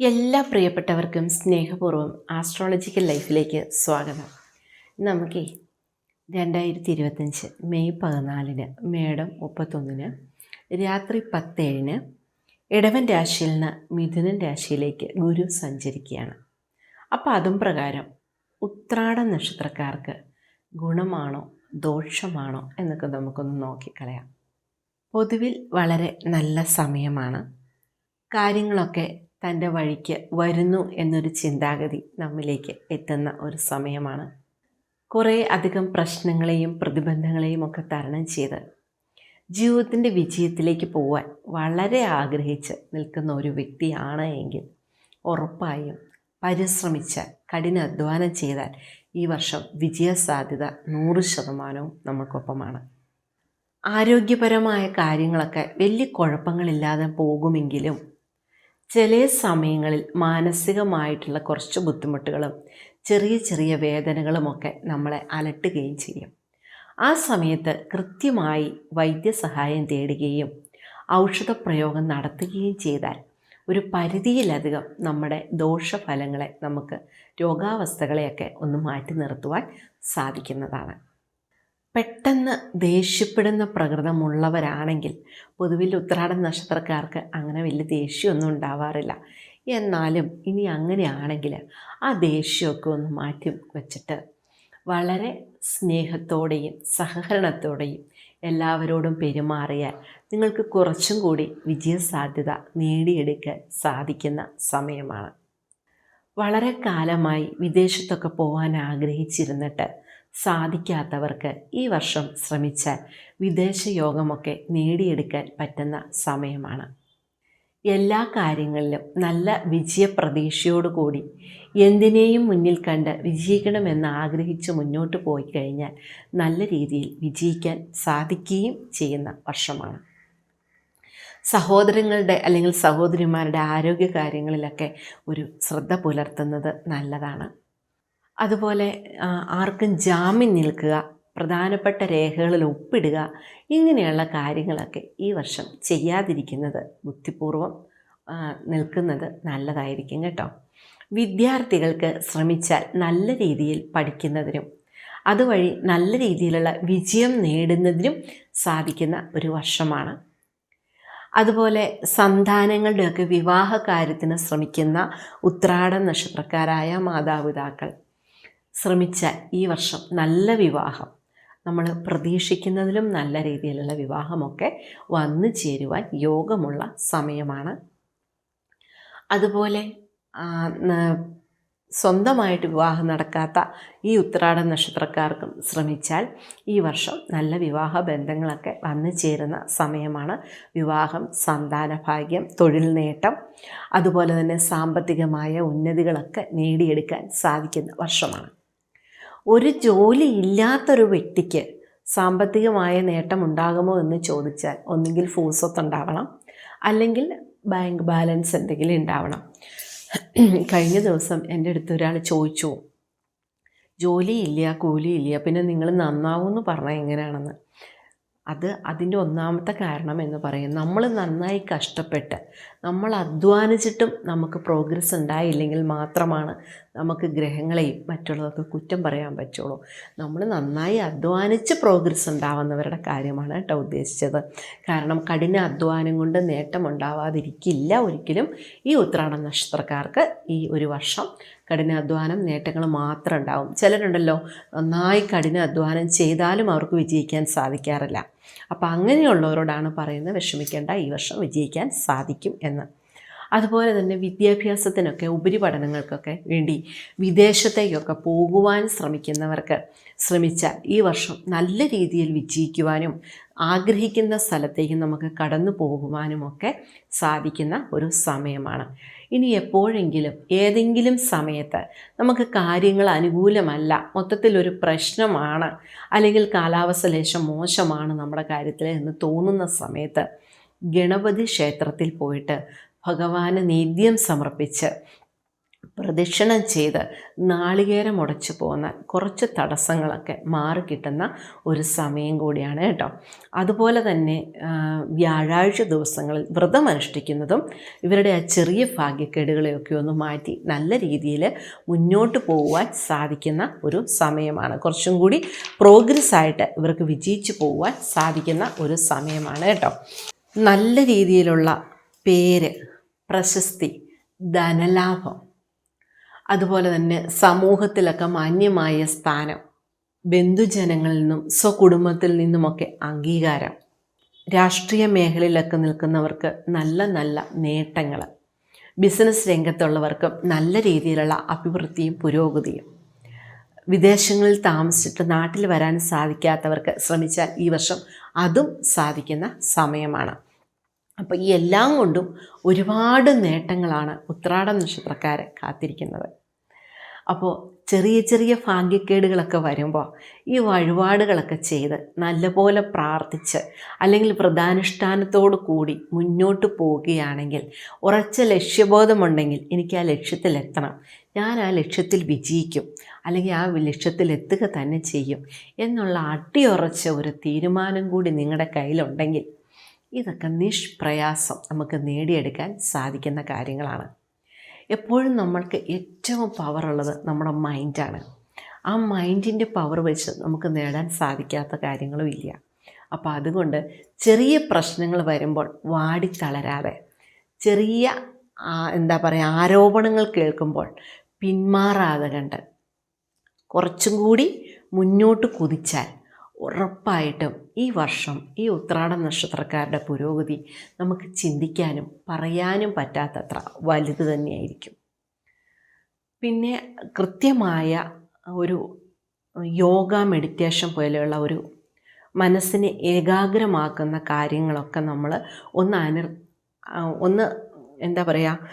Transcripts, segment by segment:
എല്ലാ പ്രിയപ്പെട്ടവർക്കും സ്നേഹപൂർവം ആസ്ട്രോളജിക്കൽ ലൈഫിലേക്ക് സ്വാഗതം. നമുക്കേ രണ്ടായിരത്തി ഇരുപത്തഞ്ച് മെയ് പതിനാലിന് മേടം മുപ്പത്തൊന്നിന് രാത്രി പത്തേഴിന് ഇടവൻ രാശിയിൽ നിന്ന് മിഥുനൻ രാശിയിലേക്ക് ഗുരു സഞ്ചരിക്കുകയാണ്. അപ്പോൾ അതും പ്രകാരം ഉത്രാട നക്ഷത്രക്കാർക്ക് ഗുണമാണോ ദോഷമാണോ എന്നൊക്കെ നമുക്കൊന്ന് നോക്കിക്കളയാം. പൊതുവിൽ വളരെ നല്ല സമയമാണ്. കാര്യങ്ങളൊക്കെ തന്റെ വഴിക്ക് വരുന്നു എന്നൊരു ചിന്താഗതി നമ്മിലേക്ക് എത്തുന്ന ഒരു സമയമാണ്. കുറേ അധികം പ്രശ്നങ്ങളെയും പ്രതിബന്ധങ്ങളെയും ഒക്കെ തരണം ചെയ്ത് ജീവിതത്തിന്റെ വിജയത്തിലേക്ക് പോകാൻ വളരെ ആഗ്രഹിച്ച് നിൽക്കുന്ന ഒരു വ്യക്തിയാണ് എങ്കിൽ ഉറപ്പായും പരിശ്രമിച്ച് കഠിനാധ്വാനം ചെയ്താൽ ഈ വർഷം വിജയസാധ്യത നൂറ് ശതമാനവും നമുക്കൊപ്പമാണ് ആരോഗ്യപരമായ കാര്യങ്ങളൊക്കെ വലിയ കുഴപ്പങ്ങളില്ലാതെ പോകുമെങ്കിലും ചില സമയങ്ങളിൽ മാനസികമായിട്ടുള്ള കുറച്ച് ബുദ്ധിമുട്ടുകളും ചെറിയ ചെറിയ വേദനകളുമൊക്കെ നമ്മളെ അലട്ടുകയും ചെയ്യും. ആ സമയത്ത് കൃത്യമായി വൈദ്യസഹായം തേടുകയും ഔഷധ പ്രയോഗം നടത്തുകയും ചെയ്താൽ ഒരു പരിധിയിലധികം നമ്മുടെ ദോഷഫലങ്ങളെ നമുക്ക് രോഗാവസ്ഥകളെയൊക്കെ ഒന്ന് മാറ്റി നിർത്തുവാൻ സാധിക്കുന്നതാണ്. പെട്ടെന്ന് ദേഷ്യപ്പെടുന്ന പ്രകൃതമുള്ളവരാണെങ്കിൽ പൊതുവിൽ ഉത്രാടൻ നക്ഷത്രക്കാർക്ക് അങ്ങനെ വലിയ ദേഷ്യമൊന്നും ഉണ്ടാവാറില്ല. എന്നാലും ഇനി അങ്ങനെയാണെങ്കിൽ ആ ദേഷ്യമൊക്കെ ഒന്ന് മാറ്റി വച്ചിട്ട് വളരെ സ്നേഹത്തോടെയും സഹകരണത്തോടെയും എല്ലാവരോടും പെരുമാറിയാൽ നിങ്ങൾക്ക് കുറച്ചും കൂടി വിജയസാധ്യത നേടിയെടുക്കാൻ സാധിക്കുന്ന സമയമാണ്. വളരെ കാലമായി വിദേശത്തൊക്കെ പോകാൻ ആഗ്രഹിച്ചിരുന്നിട്ട് സാധിക്കാത്തവർക്ക് ഈ വർഷം ശ്രമിച്ചാൽ വിദേശ യോഗമൊക്കെ നേടിയെടുക്കാൻ പറ്റുന്ന സമയമാണ്. എല്ലാ കാര്യങ്ങളിലും നല്ല വിജയപ്രതീക്ഷയോടുകൂടി എന്തിനേയും മുന്നിൽ കണ്ട് വിജയിക്കണമെന്ന് ആഗ്രഹിച്ച് മുന്നോട്ട് പോയി കഴിഞ്ഞാൽ നല്ല രീതിയിൽ വിജയിക്കാൻ സാധിക്കുകയും ചെയ്യുന്ന വർഷമാണ്. സഹോദരങ്ങളുടെ അല്ലെങ്കിൽ സഹോദരിമാരുടെ ആരോഗ്യ കാര്യങ്ങളിലൊക്കെ ഒരു ശ്രദ്ധ പുലർത്തുന്നത് നല്ലതാണ്. അതുപോലെ ആർക്കും ജാമ്യം നിൽക്കുക പ്രധാനപ്പെട്ട രേഖകളിൽ ഒപ്പിടുക ഇങ്ങനെയുള്ള കാര്യങ്ങളൊക്കെ ഈ വർഷം ചെയ്യാതിരിക്കുന്നത് ബുദ്ധിപൂർവം നിൽക്കുന്നത് നല്ലതായിരിക്കും കേട്ടോ. വിദ്യാർത്ഥികൾക്ക് ശ്രമിച്ചാൽ നല്ല രീതിയിൽ പഠിക്കുന്നതിനും അതുവഴി നല്ല രീതിയിലുള്ള വിജയം നേടുന്നതിനും സാധിക്കുന്ന ഒരു വർഷമാണ്. അതുപോലെ സന്താനങ്ങളുടെയൊക്കെ വിവാഹ കാര്യത്തിന് ശ്രമിക്കുന്ന ഉത്രാട നക്ഷത്രക്കാരായ മാതാപിതാക്കൾ ശ്രമിച്ചാൽ ഈ വർഷം നല്ല വിവാഹം. നമ്മൾ പ്രതീക്ഷിക്കുന്നതിലും നല്ല രീതിയിലുള്ള വിവാഹമൊക്കെ വന്നു ചേരുവാൻ യോഗമുള്ള സമയമാണ്. അതുപോലെ സ്വന്തമായിട്ട് വിവാഹം നടക്കാത്ത ഈ ഉത്രാട നക്ഷത്രക്കാർക്കും ശ്രമിച്ചാൽ ഈ വർഷം നല്ല വിവാഹ ബന്ധങ്ങളൊക്കെ വന്നു ചേരുന്ന സമയമാണ്. വിവാഹം സന്താന ഭാഗ്യം തൊഴിൽ നേട്ടം അതുപോലെ തന്നെ സാമ്പത്തികമായ ഉന്നതികളൊക്കെ നേടിയെടുക്കാൻ സാധിക്കുന്ന വർഷമാണ്. ഒരു ജോലി ഇല്ലാത്തൊരു വ്യക്തിക്ക് സാമ്പത്തികമായ നേട്ടം ഉണ്ടാകുമോ എന്ന് ചോദിച്ചാൽ ഒന്നുകിൽ ഫൂസൊത്ത് ഉണ്ടാവണം അല്ലെങ്കിൽ ബാങ്ക് ബാലൻസ് എന്തെങ്കിലും ഉണ്ടാവണം. കഴിഞ്ഞ ദിവസം എന്റെ അടുത്ത് ഒരാൾ ചോദിച്ചു ജോലിയില്ല കൂലിയില്ല പിന്നെ നിങ്ങൾ നന്നാവുമെന്ന് പറഞ്ഞാൽ എങ്ങനെയാണെന്ന്? അത് അതിന്റെ ഒന്നാമത്തെ കാരണം എന്ന് പറയും. നമ്മൾ നന്നായി കഷ്ടപ്പെട്ട് നമ്മൾ അധ്വാനിച്ചിട്ടും നമുക്ക് പ്രോഗ്രസ് ഉണ്ടായില്ലെങ്കിൽ മാത്രമാണ് നമുക്ക് ഗ്രഹങ്ങളെയും മറ്റുള്ളതൊക്കെ കുറ്റം പറയാൻ പറ്റുള്ളൂ. നമ്മൾ നന്നായി അധ്വാനിച്ച് പ്രോഗ്രസ് ഉണ്ടാവുന്നവരുടെ കാര്യമാണ് കേട്ടോ ഉദ്ദേശിച്ചത്. കാരണം കഠിന അധ്വാനം കൊണ്ട് നേട്ടം ഉണ്ടാവാതിരിക്കില്ല ഒരിക്കലും ഈ ഉത്രാട നക്ഷത്രക്കാർക്ക് ഈ ഒരു വർഷം. കഠിനാധ്വാനം നേട്ടങ്ങൾ മാത്രം ഉണ്ടാവും. ചിലരുണ്ടല്ലോ നന്നായി കഠിനാധ്വാനം ചെയ്താലും അവർക്ക് വിജയിക്കാൻ സാധിക്കാറില്ല. അപ്പോൾ അങ്ങനെയുള്ളവരോടാണ് പറയുന്നത് വിഷമിക്കേണ്ട ഈ വർഷം വിജയിക്കാൻ സാധിക്കും എന്ന്. അതുപോലെ തന്നെ വിദ്യാഭ്യാസത്തിനൊക്കെ ഉപരിപഠനങ്ങൾക്കൊക്കെ വേണ്ടി വിദേശത്തേക്കൊക്കെ പോകുവാൻ ശ്രമിക്കുന്നവർക്ക് ശ്രമിച്ച ഈ വർഷം നല്ല രീതിയിൽ വിജയിക്കുവാനും ആഗ്രഹിക്കുന്ന സ്ഥലത്തേക്ക് നമുക്ക് കടന്നു പോകുവാനുമൊക്കെ സാധിക്കുന്ന ഒരു സമയമാണ്. ഇനി എപ്പോഴെങ്കിലും ഏതെങ്കിലും സമയത്ത് നമുക്ക് കാര്യങ്ങൾ അനുകൂലമല്ല. മൊത്തത്തിലൊരു പ്രശ്നമാണ്. അല്ലെങ്കിൽ കാലാവസ്ഥ ലേശം മോശമാണ് നമ്മുടെ കാര്യത്തിൽ എന്ന് തോന്നുന്ന സമയത്ത് ഗണപതി ക്ഷേത്രത്തിൽ പോയിട്ട് ഭഗവാന് നേദ്യം സമർപ്പിച്ച് പ്രദക്ഷിണം ചെയ്ത് നാളികേരം ഉടച്ചു പോകുന്ന കുറച്ച് തടസ്സങ്ങളൊക്കെ മാറിക്കിട്ടുന്ന ഒരു സമയം കൂടിയാണ് കേട്ടോ. അതുപോലെ തന്നെ വ്യാഴാഴ്ച ദിവസങ്ങളിൽ വ്രതം അനുഷ്ഠിക്കുന്നതും ഇവരുടെ ആ ചെറിയ ഭാഗ്യക്കേടുകളെയൊക്കെ ഒന്ന് മാറ്റി നല്ല രീതിയിൽ മുന്നോട്ട് പോകുവാൻ സാധിക്കുന്ന ഒരു സമയമാണ്. കുറച്ചും കൂടി പ്രോഗ്രസ് ആയിട്ട് ഇവർക്ക് വിജയിച്ചു പോകുവാൻ സാധിക്കുന്ന ഒരു സമയമാണ് കേട്ടോ. നല്ല രീതിയിലുള്ള പേര് പ്രശസ്തി ധനലാഭം അതുപോലെ തന്നെ സമൂഹത്തിലൊക്കെ മാന്യമായ സ്ഥാനം. ബന്ധുജനങ്ങളിൽ നിന്നും സ്വകുടുംബത്തിൽ നിന്നുമൊക്കെ അംഗീകാരം. രാഷ്ട്രീയ മേഖലയിലൊക്കെ നിൽക്കുന്നവർക്ക് നല്ല നല്ല നേട്ടങ്ങൾ ബിസിനസ് രംഗത്തുള്ളവർക്കും നല്ല രീതിയിലുള്ള അഭിവൃദ്ധിയും പുരോഗതിയും. വിദേശങ്ങളിൽ താമസിച്ചിട്ട് നാട്ടിൽ വരാൻ സാധിക്കാത്തവർക്ക് ശ്രമിച്ചാൽ ഈ വർഷം അതും സാധിക്കുന്ന സമയമാണ്. അപ്പോൾ ഈ എല്ലാം കൊണ്ടും ഒരുപാട് നേട്ടങ്ങളാണ് ഉത്രാടം നക്ഷത്രക്കാരെ കാത്തിരിക്കുന്നത്. അപ്പോൾ ചെറിയ ചെറിയ ഭാഗ്യക്കേടുകളൊക്കെ വരുമ്പോൾ ഈ വഴിപാടുകളൊക്കെ ചെയ്ത് നല്ലപോലെ പ്രാർത്ഥിച്ച് അല്ലെങ്കിൽ വ്രതാനുഷ്ഠാനത്തോടു കൂടി മുന്നോട്ട് പോവുകയാണെങ്കിൽ ഉറച്ച ലക്ഷ്യബോധമുണ്ടെങ്കിൽ എനിക്ക് ആ ലക്ഷ്യത്തിലെത്തണം. ഞാൻ ആ ലക്ഷ്യത്തിൽ വിജയിക്കും. അല്ലെങ്കിൽ ആ ലക്ഷ്യത്തിൽ എത്തുക തന്നെ ചെയ്യും. എന്നുള്ള അടിയുറച്ച ഒരു തീരുമാനം കൂടി നിങ്ങളുടെ കയ്യിലുണ്ടെങ്കിൽ ഇതൊക്കെ നിഷ്പ്രയാസം നമുക്ക് നേടിയെടുക്കാൻ സാധിക്കുന്ന കാര്യങ്ങളാണ്. എപ്പോഴും നമ്മൾക്ക് ഏറ്റവും പവറുള്ളത് നമ്മുടെ മൈൻഡാണ് ആ മൈൻഡിന്റെ പവർ വെച്ച് നമുക്ക് നേടാൻ സാധിക്കാത്ത കാര്യങ്ങളും ഇല്ല. അപ്പോൾ അതുകൊണ്ട് ചെറിയ പ്രശ്നങ്ങൾ വരുമ്പോൾ വാടി തളരാതെ ചെറിയ എന്താ പറയുക ആരോപണങ്ങൾ കേൾക്കുമ്പോൾ പിന്മാറാതെ കണ്ട് കുറച്ചും കൂടി മുന്നോട്ട് കുതിച്ചാൽ ഉറപ്പായിട്ടും ഈ വർഷം ഈ ഉത്രാട നക്ഷത്രക്കാരുടെ പുരോഗതി നമുക്ക് ചിന്തിക്കാനും പറയാനും പറ്റാത്തത്ര വലുത് തന്നെയായിരിക്കും. പിന്നെ കൃത്യമായ ഒരു യോഗ മെഡിറ്റേഷൻ പോലെയുള്ള ഒരു മനസ്സിനെ ഏകാഗ്രമാക്കുന്ന കാര്യങ്ങളൊക്കെ നമ്മൾ ഒന്ന് അനു ഒന്ന് എന്താ പറയുക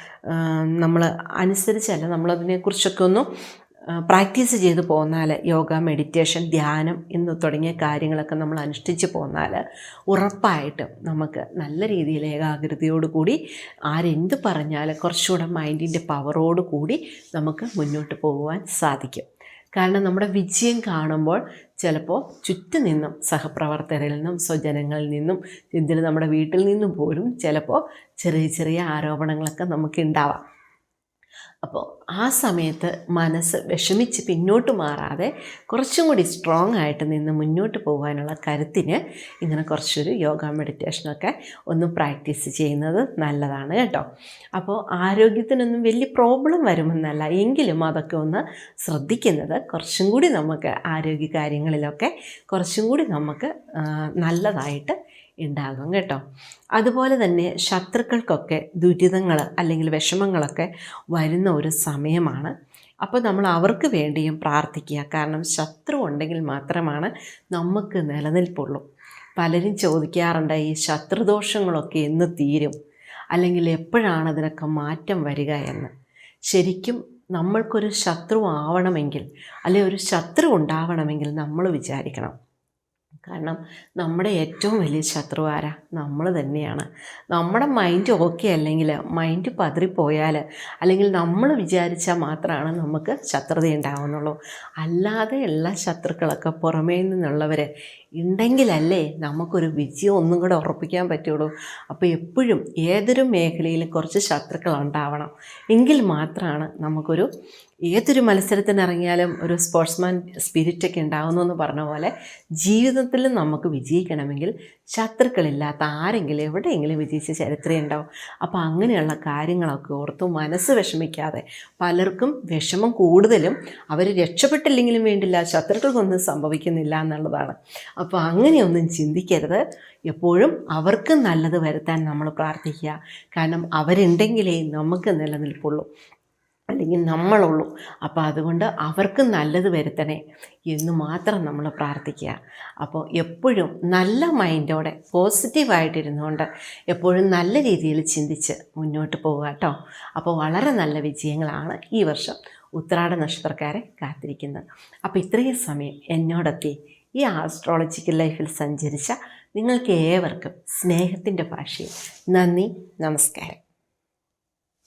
നമ്മൾ അനുസരിച്ചല്ല നമ്മളതിനെക്കുറിച്ചൊക്കെ ഒന്ന് പ്രാക്ടീസ് ചെയ്തു പോന്നാൽ യോഗ മെഡിറ്റേഷൻ ധ്യാനം എന്ന് തുടങ്ങിയ കാര്യങ്ങളൊക്കെ നമ്മൾ അനുഷ്ഠിച്ച് പോന്നാൽ ഉറപ്പായിട്ടും നമുക്ക് നല്ല രീതിയിൽ ഏകാഗ്രതയോടുകൂടി ആരെന്ത് പറഞ്ഞാലും കുറച്ചുകൂടെ മൈൻഡിന്റെ പവറോട് കൂടി നമുക്ക് മുന്നോട്ട് പോകുവാൻ സാധിക്കും. കാരണം നമ്മുടെ വിജയം കാണുമ്പോൾ ചിലപ്പോൾ ചുറ്റു നിന്നും സഹപ്രവർത്തകരിൽ നിന്നും സ്വജനങ്ങളിൽ നിന്നും ഇതിൽ നമ്മുടെ വീട്ടിൽ നിന്നും പോലും ചിലപ്പോൾ ചെറിയ ചെറിയ ആരോപണങ്ങളൊക്കെ നമുക്ക് ഉണ്ടാവാം. അപ്പോൾ ആ സമയത്ത് മനസ്സ് വിഷമിച്ച് പിന്നോട്ട് മാറാതെ കുറച്ചും കൂടി സ്ട്രോങ് ആയിട്ട് നിന്ന് മുന്നോട്ട് പോകാനുള്ള കരുത്തിന് ഇങ്ങനെ കുറച്ചൊരു യോഗ മെഡിറ്റേഷനൊക്കെ ഒന്ന് പ്രാക്ടീസ് ചെയ്യുന്നത് നല്ലതാണ് കേട്ടോ. അപ്പോൾ ആരോഗ്യത്തിനൊന്നും വലിയ പ്രോബ്ലം വരുമെന്നല്ല. എങ്കിലും അതൊക്കെ ഒന്ന് ശ്രദ്ധിക്കുന്നത് കുറച്ചും കൂടി നമുക്ക് ആരോഗ്യ കാര്യങ്ങളിലൊക്കെ കുറച്ചും കൂടി നമുക്ക് നല്ലതായിട്ട് ഉണ്ടാകും കേട്ടോ. അതുപോലെ തന്നെ ശത്രുക്കൾക്കൊക്കെ ദുരിതങ്ങൾ അല്ലെങ്കിൽ വിഷമങ്ങളൊക്കെ വരുന്ന ഒരു സമയമാണ്. അപ്പോൾ നമ്മൾ അവർക്ക് വേണ്ടിയും പ്രാർത്ഥിക്കുക. കാരണം ശത്രു ഉണ്ടെങ്കിൽ മാത്രമാണ് നമുക്ക് നിലനിൽപ്പുള്ളൂ. പലരും ചോദിക്കാറുണ്ട് ഈ ശത്രുദോഷങ്ങളൊക്കെ എന്ന് തീരും? അല്ലെങ്കിൽ എപ്പോഴാണ് അതിനൊക്കെ മാറ്റം വരിക എന്ന്? ശരിക്കും നമ്മൾക്കൊരു ശത്രു ആവണമെങ്കിൽ അല്ലെ ഒരു ശത്രു ഉണ്ടാവണമെങ്കിൽ നമ്മൾ വിചാരിക്കണം. കാരണം നമ്മുടെ ഏറ്റവും വലിയ ശത്രു ആരാ നമ്മൾ തന്നെയാണ്. നമ്മുടെ മൈൻഡ് ഓക്കെ അല്ലെങ്കിൽ മൈൻഡ് പതറിപ്പോയാൽ അല്ലെങ്കിൽ നമ്മൾ വിചാരിച്ചാൽ മാത്രമാണ് നമുക്ക് ശത്രുത ഉണ്ടാവുന്നുള്ളൂ അല്ലാതെ എല്ലാ ശത്രുക്കളൊക്കെ പുറമേ നിന്നുള്ളവർ ഉണ്ടെങ്കിലല്ലേ നമുക്കൊരു വിജയം ഒന്നും കൂടെ ഉറപ്പിക്കാൻ പറ്റുള്ളൂ. അപ്പോൾ എപ്പോഴും ഏതൊരു മേഖലയിലും കുറച്ച് ശത്രുക്കൾ ഉണ്ടാവണം. എങ്കിൽ മാത്രമാണ് നമുക്കൊരു ഏതൊരു മത്സരത്തിനിറങ്ങിയാലും ഒരു സ്പോർട്സ്മാൻ സ്പിരിറ്റൊക്കെ ഉണ്ടാകുന്നു എന്ന് പറഞ്ഞ പോലെ ജീവിതത്തിൽ നമുക്ക് വിജയിക്കണമെങ്കിൽ ശത്രുക്കളില്ലാത്ത ആരെങ്കിലും എവിടെയെങ്കിലും വിജയിച്ച ചരിത്രം ഉണ്ടാവും അപ്പോൾ അങ്ങനെയുള്ള കാര്യങ്ങളൊക്കെ ഓർത്ത് മനസ്സ് വിഷമിക്കാതെ പലർക്കും വിഷമം കൂടുതലും അവർ രക്ഷപ്പെട്ടില്ലെങ്കിലും വേണ്ടില്ല ശത്രുക്കൾക്കൊന്നും സംഭവിക്കുന്നില്ല എന്നുള്ളതാണ്. അപ്പോൾ അങ്ങനെയൊന്നും ചിന്തിക്കരുത്. എപ്പോഴും അവർക്ക് നല്ലത് വരുത്താൻ നമ്മൾ പ്രാർത്ഥിക്കുക. കാരണം അവരുണ്ടെങ്കിലേ നമുക്ക് നിലനിൽപ്പുള്ളൂ. അല്ലെങ്കിൽ നമ്മളുള്ളൂ. അപ്പോൾ അതുകൊണ്ട് അവർക്ക് നല്ലത് വരുത്തണേ എന്ന് മാത്രം നമ്മൾ പ്രാർത്ഥിക്കുക അപ്പോൾ എപ്പോഴും നല്ല മൈൻഡോടെ പോസിറ്റീവായിട്ടിരുന്നുകൊണ്ട് എപ്പോഴും നല്ല രീതിയിൽ ചിന്തിച്ച് മുന്നോട്ട് പോവുക കേട്ടോ അപ്പോൾ വളരെ നല്ല വിജയങ്ങളാണ് ഈ വർഷം ഉത്രാട നക്ഷത്രക്കാരെ കാത്തിരിക്കുന്നത്. അപ്പോൾ ഇത്രയും സമയം എന്നോടൊത്തി ഈ ആസ്ട്രോളജിക്കൽ ലൈഫിൽ സഞ്ചരിച്ച നിങ്ങൾക്ക് ഏവർക്കും സ്നേഹത്തിന്റെ ഭാഷയിൽ നന്ദി നമസ്കാരം.